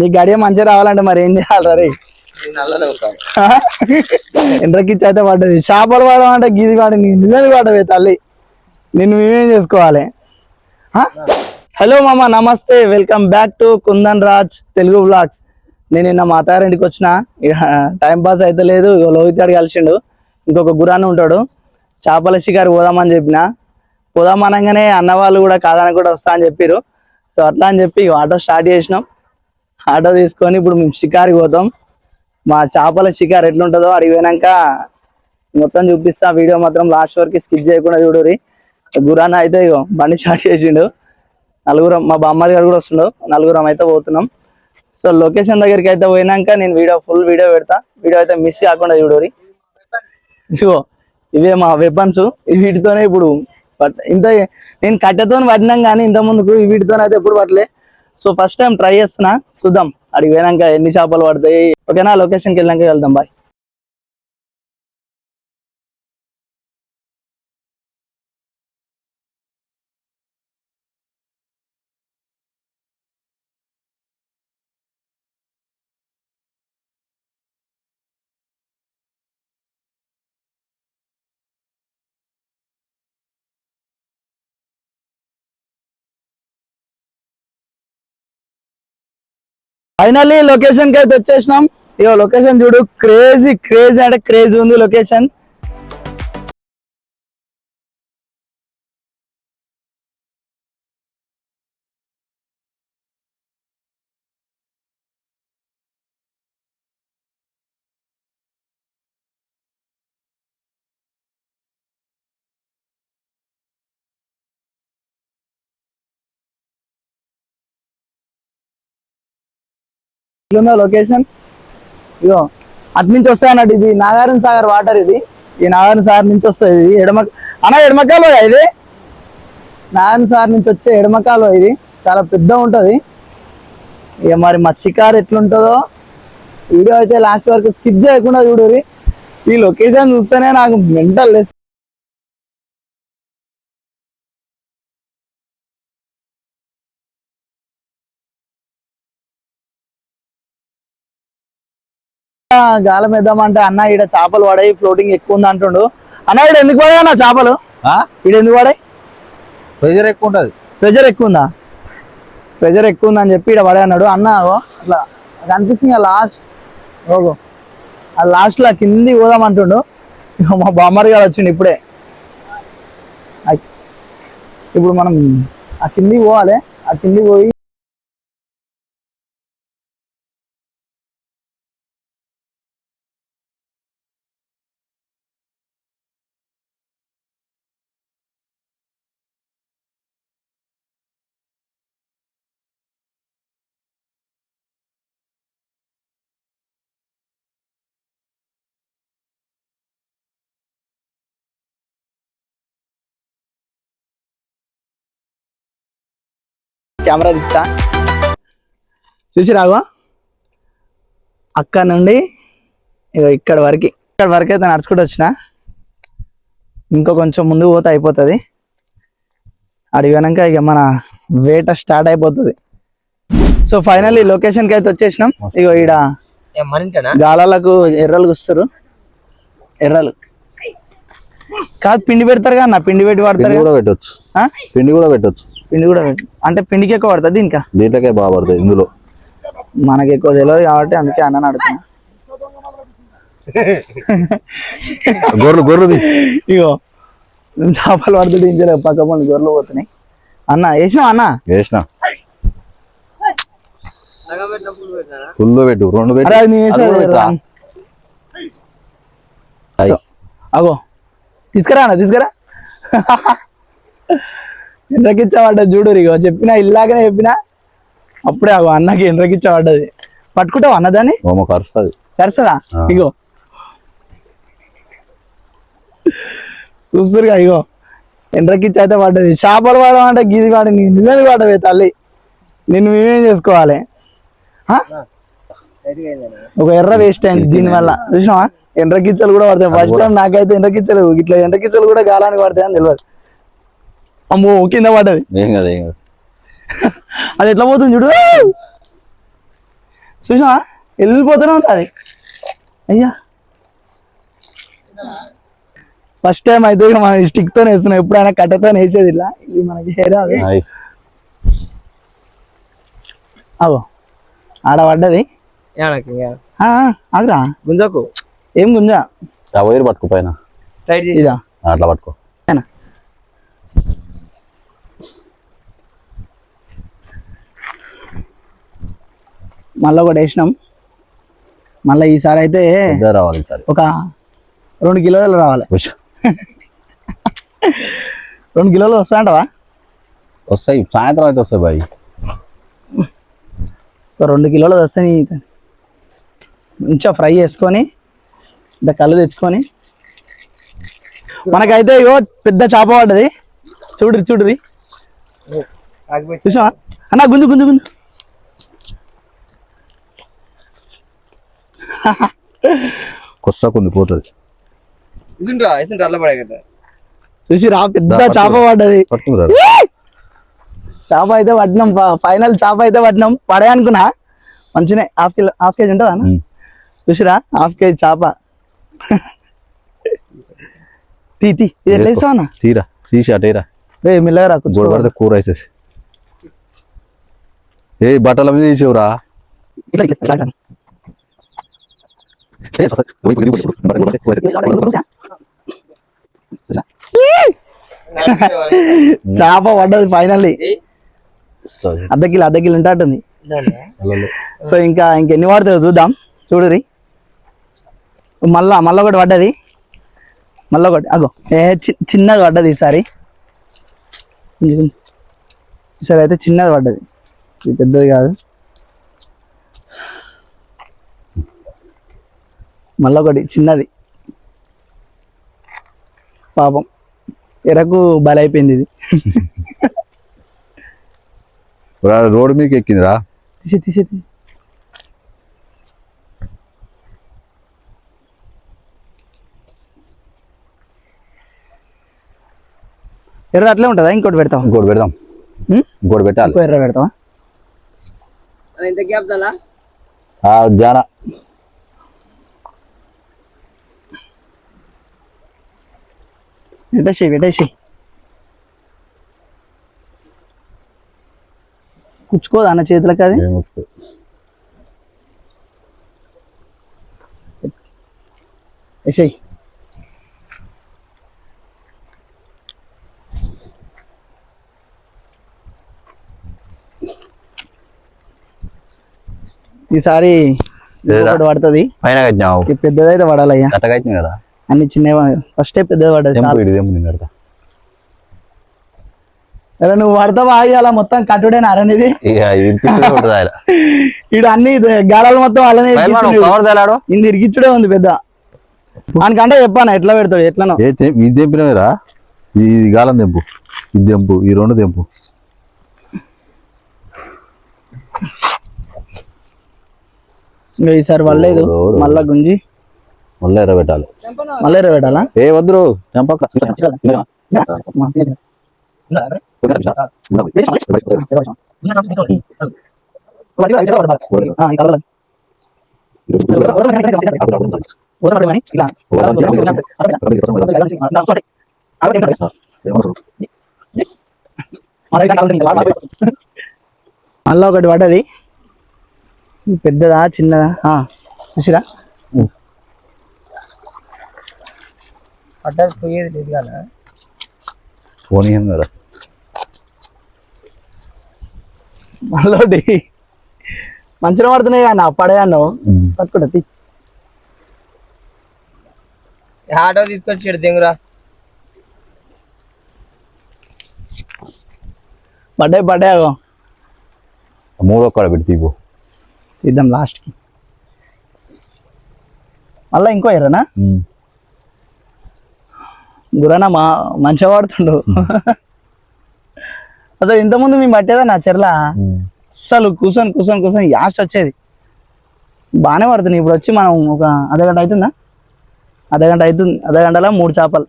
నీ గడియ మంచిగా రావాలంటే మరి ఏం చేయాలి రే ఎండ్రకిచ్చి అయితే పడ్డది. చేపలు పడడం అంటే గీది వాడి నువ్వేది పడవే తల్లి. నిన్ను మేమేం చేసుకోవాలి? హలో మామ నమస్తే. Welcome back to Kundan Raj Telugu blogs. నేను నిన్న మా అత్తారింటికి వచ్చిన. ఇక టైం పాస్ అయితే లేదు. ఇగో లోహిత్ గారు కలిసిండు. ఇంకొక గురాన్ని ఉంటాడు. చేపల షికారు పోదామని చెప్పిన. పోదాం అనగానే అన్న వాళ్ళు కూడా కాదని కూడా వస్తా అని చెప్పారు సో అట్లా అని చెప్పి ఆటో స్టార్ట్ చేసినాం. ఆటో తీసుకొని ఇప్పుడు మేము షికారికి పోతాం. మా చేపల షికారు ఎట్లుంటుందో అడిగిపోయినాక మొత్తం చూపిస్తా. వీడియో మాత్రం లాస్ట్ వరకు స్కిప్ చేయకుండా చూడరి గురాన అయితే ఇగో బండి స్టార్ట్ చేసిండు. నలుగురం మా బామ్మది గారు కూడా వస్తుండు. నలుగురం అయితే పోతున్నాం. సో లొకేషన్ దగ్గరికి అయితే పోయినాక నేను వీడియో ఫుల్ వీడియో పెడతా. వీడియో అయితే మిస్ కాకుండా చూడరి ఇగో ఇవే మా వెపన్స్ వీటితోనే ఇప్పుడు ఇంత నేను కట్టెతో పట్టినాం కానీ ఇంత ముందుకు వీటితోనే అయితే ఎప్పుడు పట్టలే. సో ఫస్ట్ టైం ట్రై చేస్తున్నా. చూద్దాం. అడిగి పోయినాక ఎన్ని చేపలు పడతాయి. ఓకేనా? లొకేషన్కి వెళ్ళాక వెళ్దాం. బాయ్ ఫైనల్లీ లొకేషన్కి అయితే వచ్చేసినాం. ఇక లొకేషన్ చూడు క్రేజీ క్రేజీ అంటే క్రేజీ ఉంది లొకేషన్ ఇదిగో లొకేషన్ ఇదిగో అటు నుంచి వస్తాయి అన్నట్టు ఇది నాగార్జున సాగర్ వాటర్ ఇది. ఈ నాగార్జున సాగర్ నుంచి వస్తుంది ఇది. ఎడమ అన్న ఎడమకాలు ఇది? నాగార్జున సాగర్ నుంచి వచ్చే ఎడమకాలు ఇది. చాలా పెద్ద ఉంటది. ఇక మరి మత్స్యకారు ఎట్లుంటుందో వీడియో అయితే లాస్ట్ వరకు స్కిప్ చేయకుండా చూడరు ఈ లొకేషన్ చూస్తేనే నాకు మెంటల్ గాలం వేద్దామంటే అన్న ఈడ చేపలు పడాయి ఫ్లోటింగ్ ఎక్కువ ఉంది అంటుండు. అన్న ఈడ ఎందుకు పడాయి అన్న చేపలు? ఈడ ఎందుకు పడాయి? ప్రెజర్ ఎక్కువ ఉంటది. ప్రెజర్ ఎక్కువ ఉందా? ప్రెజర్ ఎక్కువ ఉందని చెప్పి ఇక్కడ పడే అన్నాడు. అన్న అట్లా కనిపిస్తుంది లాస్ట్ ఓగో ఆ లాస్ట్లో కింది పోదాం అంటుండు. ఇగో మా బామ్మర్ గారు వచ్చిండు ఇప్పుడే. ఇప్పుడు మనం ఆ కింది పోవాలి. ఆ కింది పోయి కెమెరా తెచ్చా చూసి రాగో అక్కడ నుండి ఇగో ఇక్కడ వరకు ఇక్కడ వరకు అయితే నడుచుకుంటూ వచ్చిన. ఇంకో కొంచెం ముందు పోతే అయిపోతుంది. అడిగినాక ఇక మన వేట స్టార్ట్ అయిపోతుంది. సో ఫైనల్లీ లొకేషన్కి అయితే వచ్చేసినాం. ఇగో ఈడ గాలాలకు ఎర్రలు గుస్తారు ఎర్రలు. కాదు పిండి పెడతారు కదా పిండి పెట్టి వాడతారు? కూడా పెట్టొచ్చు. ఆ? పిండి కూడా పెట్టొచ్చు. పిండి కూడా అంటే పిండికి ఎక్కువ పడుతుంది ఇంకా దీంట్లోకే బాగా పడుతుంది ఇందులో. మనకి ఎక్కువ తెలియదు కాబట్టి అందుకే అన్న అడుగుతున్నా. గొర్రెలు గొర్రెది ఇగో చేపలు పడుతుంది ఇంచలేదు పక్క పండు గొర్రెలు పోతున్నాయి. అన్న వేసినావు అన్న? వేసిన. ఫుల్ పెట్టు రెండు పెట్టు. అగో తీసుకురా అన్న తీసుకురా. ఎండ్రకిచ్చబడ్డది చూడు ఇగో. చెప్పినా ఇల్లాగనే చెప్పినా అప్పుడే అగో అన్నకి ఎండ్రకిచ్చబడ్డది. పట్టుకుంటావు అన్న దాన్ని? బొమ్మ కరుస్తుంది. కరసదా ఆ. ఇగో. చూస్తురుగా ఇగో. ఎండ్రకిచ్చి అయితే పడ్డది. చేపలు పడడం అంటే గీది వాడి నువ్వేది పడవే తల్లి. నిన్ను మేమేం చేసుకోవాలి? ఒక ఎర్ర వేస్ట్ అయింది దీనివల్ల. చూసినావా? ఎండ్రకిచ్చలు కూడా పడతాయి. ఫస్ట్ టైం నాకైతే ఎండ్రకిచ్చలు ఇట్లా ఎండ్రకిచ్చలు కూడా గాలానికి పడతాయి అని తెలియదు అమ్మో కింద పడ్డది ఏం కదా ఏం కదా. అది ఎట్లా పోతుంది చూడు? చూసినా వెళ్ళిపోతూనే ఉంటుంది. అది అయ్యా. ఫస్ట్ టైం అయితే ఇక మనం స్టిక్తో వేస్తున్నాం. ఎప్పుడైనా కట్టెతో వేసేది ఇలా. ఇది మనకి హెయిర్ అది. ఆయ్. అగో. ఆడ పడ్డది. ఆగురా. గుంజకు. ఏం గుంజా? ఆ వైర్ పట్టుకో పైన. చేసి అట్లా పట్టుకో. మళ్ళీ ఒకటి వేసినాం. మళ్ళీ ఈసారి అయితే పెద్ద రావాలి సరే ఒక రెండు కిలోలు రావాలి. రెండు కిలోలు వస్తాయంటవా? వస్తాయి. సాయంత్రం అయితే వస్తాయి బాయ్. ఒక రెండు కిలోలు వస్తాయి. మంచిగా ఫ్రై చేసుకొని ఇంత కళ్ళు తెచ్చుకొని. మనకైతే ఇగో పెద్ద చేప పడ్డది. చూడురి చూడురి ఆగిపోయి చూసావా? అన్న గుంజు గుంజు గుంజు. పోతుంది. అల్ల పడే కదా చూసి రా పెద్ద చేప. పడ్డది. చేప అయితే పట్టినాం ఫైనల్ చేప అయితే పట్టినాం. పడే అనుకున్నా. మంచినే హాఫ్ కిలో హాఫ్ కేజీ ఉంటుందా చూసిరా హాఫ్ కేజీ చేప. తీ తీ అన్న? తీరా తీసి అటేరా రే మెల్లగా రా గోడ కూర్చో పడితే కూర అవుతుంది ఏ బట్టల మీద తీసేవురా. చేప పడ్డది ఫైనల్లీ అర్ధ కిలో అర్ధ కిలో ఉంటాటుంది సో ఇంకా ఇంకెన్ని పడుతుందో చూద్దాం చూడరి మళ్ళా మళ్ళీ ఒకటి పడ్డది మళ్ళీ ఒకటి అగో ఏ చిన్నది పడ్డది ఈసారి ఈసారి అయితే చిన్నది పడ్డది పెద్దది కాదు. మళ్ళీ ఒకటి చిన్నది. పాపం. ఎరకు బలైపోయింది ఇది. రోడ్డు మీకు ఎక్కిందిరా తీసి. ఎర్ర అట్లే ఉంటుందా? ఇంకోటి పెడతావా? ఇంకోటి పెడదాం. ఉం? ఇంకోటి పెట్టాలి. ఎర్ర పెడతావా? ఇంత గ్యాప్ దాలా ఆ జాన. పెట్టేసి పెట్టేసి కుచ్చుకోదు అన్న చేతులకి అది? వేసేయి ఈసారి పడుతుంది పెద్దదైతే పడాలయ్యా అట్ట కట్టిన కదా? అన్ని చిన్నవి ఫస్టే నేను కడతా. ఎలా నువ్వు పడతావా అలా మొత్తం కట్టుడేనా అరనిది? ఇక ఇరికిచ్చుడే ఉంటుంది ఆయన ఈడ అన్ని గాలాలు మొత్తం అలానే ఇరికిచ్చుడే ఉంది పెద్ద. దానికంటే చెప్పాను ఎట్లా పెడతాడు తెం- ఇది తెంపినవేరా? ఈ గాలం తెంపు ఇది తెంపు ఈ రెండు తెంపు. ఈసారి వల్లేదు. మళ్ళా గుంజి. మళ్ళీ పెట్టాలి. మళ్ళీ పెట్టాలా? ఏ వద్దురు? చంపక. మళ్ళా ఒకటి పడ్డది. పెద్దదా చిన్నదా? చూసిరా? పడ్డది పోయేది లేదు కదా పోనీ ఏం కదా మళ్ళీ ఒకటి మంచిగా పడుతున్నాయి కానీ పడేయన్నావు పట్టుకుంటా తీ. ఆటో తీసుకొచ్చాడు దెంగురా. పడ్డాయి పడ్డాయి మూడో కాడ పెట్టి తీపు. తీద్దాం లాస్ట్కి. మళ్ళీ ఇంకో ఎర్రనా? గురనా మా మంచిగా వాడుతుండు. అసలు ఇంతకుముందు మేము పట్టేదా నా చెర్ల? అస్సలు కూర్చొని కూర్చొని కూర్చొని యాస్ట్ వచ్చేది. బాగానే పడుతుంది. ఇప్పుడు వచ్చి మనం ఒక అర్ధగంట అవుతుందా? అర్ధగంట అవుతుంది. అర్ధగంటలో మూడు చేపలు.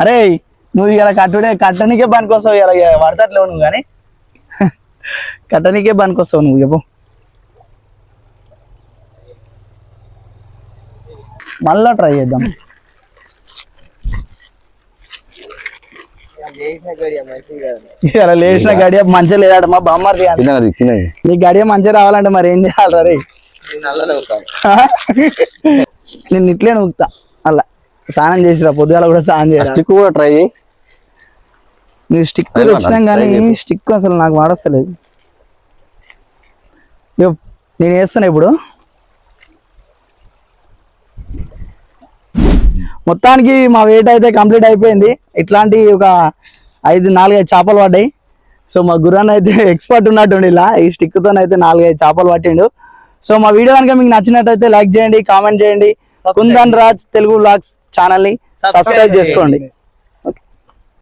అరే నువ్వు ఇలా కట్టుడే కట్టనికే పనికొస్తావు. ఇలా పడతట్లేవు నువ్వు కానీ. కట్టనికే పనికొస్తావు నువ్వు చెప్పు. మళ్ళా ట్రై చేద్దాం. ఇలా లేచిన గడియ మంచిగా లేదాట మా కింద నీ గడియ మంచిగా రావాలంటే మరి ఏం చేయాలి రే? నేను ఇట్లే నూకుతా. అలా. స్నానం చేసిరా పొద్దుగాల కూడా స్నానం చేయరా స్టిక్ కూడా ట్రై నీ స్టిక్ అన్న, కానీ. స్టిక్ అసలు నాకు వాడస్తలేదు. నేను వేస్తున్నా ఇప్పుడు. మొత్తానికి మా వెయిట్ అయితే కంప్లీట్ అయిపోయింది. ఇట్లాంటి ఒక ఐదు నాలుగైదు చేపలు పడ్డాయి. సో మా గురాన్ అయితే ఎక్స్పర్ట్ ఉన్నట్టుండి ఇలా. ఈ స్టిక్తో అయితే నాలుగైదు చేపలు పట్టిండు. సో మా వీడియో కనుక మీకు నచ్చినట్టయితే లైక్ చేయండి కామెంట్ చేయండి. కుందన్ రాజ్ తెలుగు బ్లాగ్స్ ఛానల్ని సబ్స్క్రైబ్ చేసుకోండి.